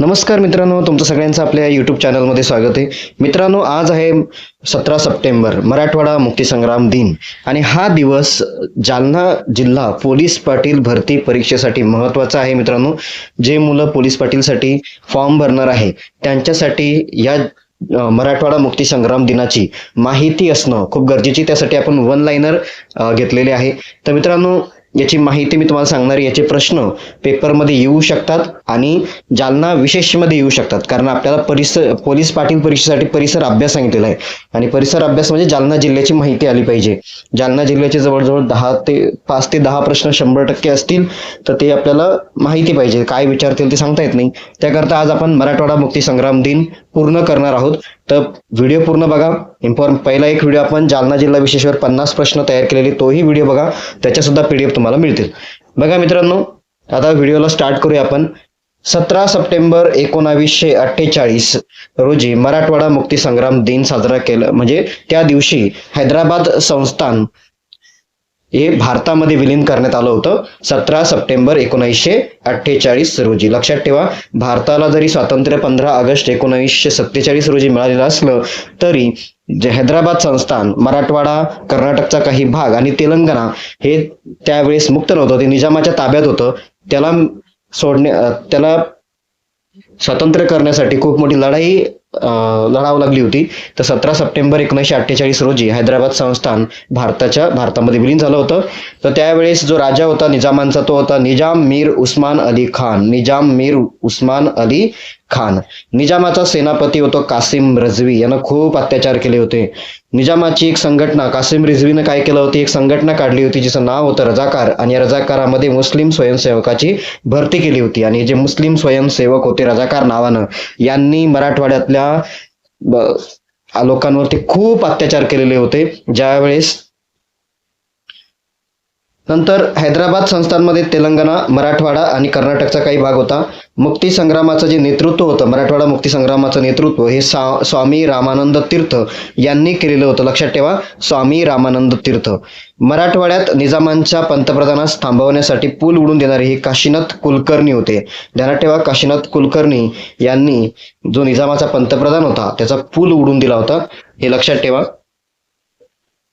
नमस्कार मित्रांनो तुमचं सगळ्यांचं आपल्या यूट्यूब चॅनलमध्ये स्वागत आहे. मित्रांनो आज आहे सतरा सप्टेंबर मराठवाडा मुक्तीसंग्राम दिन. आणि हा दिवस जालना जिल्हा पोलीस पाटील भरती परीक्षेसाठी महत्त्वाचा आहे मित्रांनो. जे मुलं पोलीस पाटीलसाठी फॉर्म भरणार आहे त्यांच्यासाठी या मराठवाडा मुक्तीसंग्राम दिनाची माहिती असणं खूप गरजेची. त्यासाठी आपण वन लाईनर घेतलेले आहे. तर मित्रांनो याची माहिती मी तुम्हाला सांगणार याचे प्रश्न पेपरमध्ये येऊ शकतात. आणि जालना विशेषमध्ये येऊ शकतात. कारण आपल्याला परिसर पोलीस पाटील परीक्षेसाठी परिसर अभ्यास सांगितलेला आहे. आणि परिसर अभ्यास म्हणजे जालना जिल्ह्याची माहिती आली पाहिजे. जालना जिल्ह्याचे जवळजवळ दहा ते पाच ते दहा प्रश्न शंभर टक्के असतील तर ते आपल्याला माहिती पाहिजे. काय विचारतील ते सांगता येत नाही. त्याकरता आज आपण मराठवाडा मुक्ती संग्राम दिन पूर्ण करणार आहोत. तर व्हिडिओ पूर्ण बघा. इम्पॉर्म पहिला एक व्हिडिओ आपण जालना जिल्हा विशेषवर पन्नास प्रश्न तयार केलेले तोही व्हिडिओ बघा. त्याच्या सुद्धा पीडीएफ तुम्हाला मिळतील. बघा मित्रांनो आता व्हिडिओला स्टार्ट करूया आपण. सतरा सप्टेंबर एकोणावीसशे अठ्ठेचाळीस रोजी मराठवाडा मुक्ती संग्राम दिन साजरा केला म्हणजे त्या दिवशी हैदराबाद संस्थान हे भारतामध्ये विलीन करण्यात आलं होतं. सतरा सप्टेंबर एकोणीसशे अठ्ठेचाळीस रोजी. लक्षात ठेवा भारताला जरी स्वातंत्र्य पंधरा ऑगस्ट एकोणीसशे सत्तेचाळीस रोजी मिळालेलं असलं तरी जे हैदराबाद संस्थान मराठवाडा कर्नाटकचा काही भाग आणि तेलंगणा हे त्यावेळेस मुक्त नव्हतं ते निजामाच्या ताब्यात होतं. त्याला सोडणे त्याला स्वतंत्र करण्यासाठी खूप मोठी लढाई लढावं लागली होती. तर सतरा सप्टेंबर एकोणीसशे अठ्ठेचाळीस रोजी हैदराबाद संस्थान भारताच्या भारतामध्ये विलीन झालं होतं. तर त्यावेळेस जो राजा होता निजामांचा तो होता निजाम मीर उस्मान अली खान. निजाम मीर उस्मान अली खान. निजामाचा सेनापती होतो कासिम रजवी यानं खूप अत्याचार केले होते. निजामाची एक संघटना कासिम रिझवीनं काय केलं होती? एक संघटना काढली होती जिचं नाव होतं रजाकार आणि या रजाकारामध्ये मुस्लिम स्वयंसेवकाची भरती केली होती. आणि जे मुस्लिम स्वयंसेवक होते रजाकार नावानं यांनी मराठवाड्यातल्या लोकांवरती खूप अत्याचार केलेले होते. ज्यावेळेस नंतर हैदराबाद संस्थांमध्ये तेलंगणा मराठवाडा आणि कर्नाटकचा काही भाग होता. मुक्ती संग्रामाचं जे नेतृत्व होतं मराठवाडा मुक्ती संग्रामाचं नेतृत्व हे सा स्वामी रामानंद तीर्थ यांनी केलेलं होतं. लक्षात ठेवा स्वामी रामानंद तीर्थ. मराठवाड्यात निजामांच्या पंतप्रधानास थांबवण्यासाठी पूल उडून देणारे हे काशीनाथ कुलकर्णी होते. ध्यानात ठेवा काशीनाथ कुलकर्णी यांनी जो निजामाचा पंतप्रधान होता त्याचा पूल उडून दिला होता. हे लक्षात ठेवा.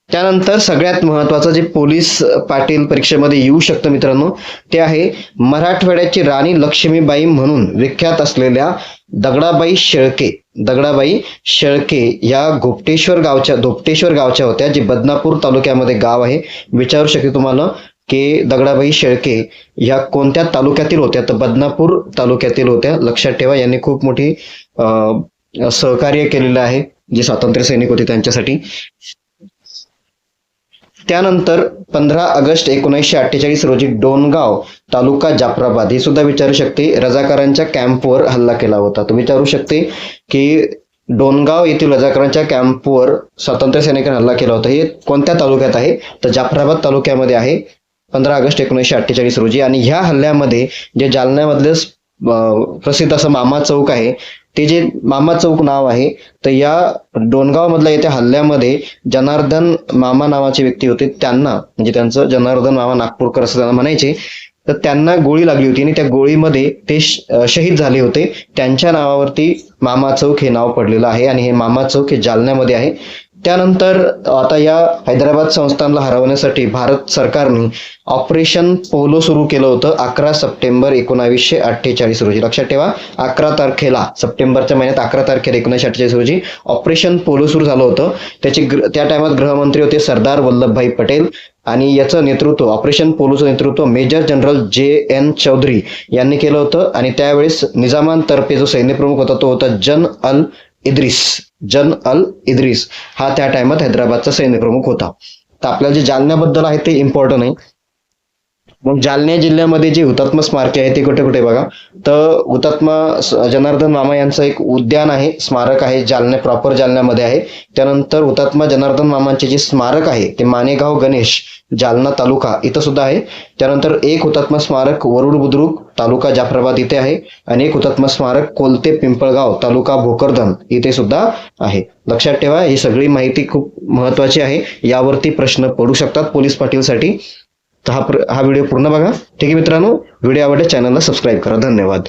त्यानंतर सगळ्यात महत्वाचं जे पोलीस पाटील परीक्षेमध्ये येऊ शकतं मित्रांनो ते आहे मराठवाड्याची राणी लक्ष्मीबाई म्हणून विख्यात असलेल्या दगडाबाई शेळके. दगडाबाई शेळके या गोपटेश्वर गावच्या दोपटेश्वर गावच्या होत्या जे बदनापूर तालुक्यामध्ये गाव आहे. विचारू शकते तुम्हाला की दगडाबाई शेळके या कोणत्या तालुक्यातील होत्या? तर बदनापूर तालुक्यातील होत्या. लक्षात ठेवा यांनी खूप मोठी सहकार्य केलेलं आहे जे स्वातंत्र्य सैनिक होते त्यांच्यासाठी. त्यानंतर पंधरा ऑगस्ट एकोणीसशे अठ्ठेचाळीस रोजी डोनगाव तालुका जाफराबाद हे सुद्धा विचारू शकते. रजाकारांच्या कॅम्पवर हल्ला केला होता. तुम्ही विचारू शकते की डोनगाव येथील रजाकारांच्या कॅम्पवर स्वातंत्र्य सैनिकांनी हल्ला केला होता. हे कोणत्या तालुक्यात आहे? तर जाफराबाद तालुक्यामध्ये आहे. पंधरा ऑगस्ट एकोणीसशे अठ्ठेचाळीस रोजी. आणि ह्या हल्ल्यामध्ये जे जालन्यामधले प्रसिद्ध असं मामा चौक आहे. ते जे मामा चौक नाव आहे तर या डोनगाव मधल्या येत्या हल्ल्यामध्ये जनार्दन मामा नावाचे व्यक्ती होते. त्यांना म्हणजे त्यांचं जनार्दन मामा नागपूरकर असं त्यांना म्हणायचे. तर त्यांना गोळी लागली होती आणि त्या गोळीमध्ये ते शहीद झाले होते. त्यांच्या नावावरती मामा चौक हे नाव पडलेलं आहे आणि हे मामा चौक हे जालन्यामध्ये आहे. त्यानंतर आता या हैदराबाद संस्थानला हरवण्यासाठी भारत सरकारने ऑपरेशन पोलो सुरू केलं होतं अकरा सप्टेंबर एकोणावीसशे अठ्ठेचाळीस रोजी. लक्षात ठेवा अकरा तारखेला सप्टेंबरच्या महिन्यात अकरा तारखेला एकोणीसशे अठ्ठेचाळीस रोजी ऑपरेशन पोलो सुरू झालं होतं. त्याचे त्या टायमात गृहमंत्री होते सरदार वल्लभभाई पटेल आणि याचं नेतृत्व ऑपरेशन पोलोचं नेतृत्व major general J N Chaudhary यांनी केलं होतं. आणि त्यावेळेस निजामांतर्फे जो सैन्यप्रमुख होता तो होता जन अल इद्रिस जन अल इद्रिस हा त्या टायमात हैदराबादचा सैन्यप्रमुख होता. तर आपल्याला जे जालन्याबद्दल आहे ते इम्पॉर्टंट आहे. मग जालना जिल्ह्यामध्ये जे हुतात्मा स्मारके आहे ते कुठे कुठे बघा. तर हुतात्मा जनार्दन मामा यांचं एक उद्यान आहे स्मारक आहे जालन्या प्रॉपर जालन्यामध्ये आहे. त्यानंतर हुतात्मा जनार्दन मामांचे जे स्मारक आहे ते मानेगाव गणेश. जालना तालुका इथं सुद्धा आहे. त्यानंतर एक हुतात्मा स्मारक वरुड बुद्रुक तालुका जाफराबाद इथे आहे आणि एक हुतात्मा स्मारक कोलते पिंपळगाव तालुका भोकरदन इथे सुद्धा आहे. लक्षात ठेवा ही सगळी माहिती खूप महत्वाची आहे. यावरती प्रश्न पडू शकतात पोलीस पाटीलसाठी. हा प्र- हा व्हिडिओ पूर्ण बघा. ठीक आहे मित्रांनो व्हिडिओ आवडल्या चॅनलला सबस्क्राईब करा. धन्यवाद.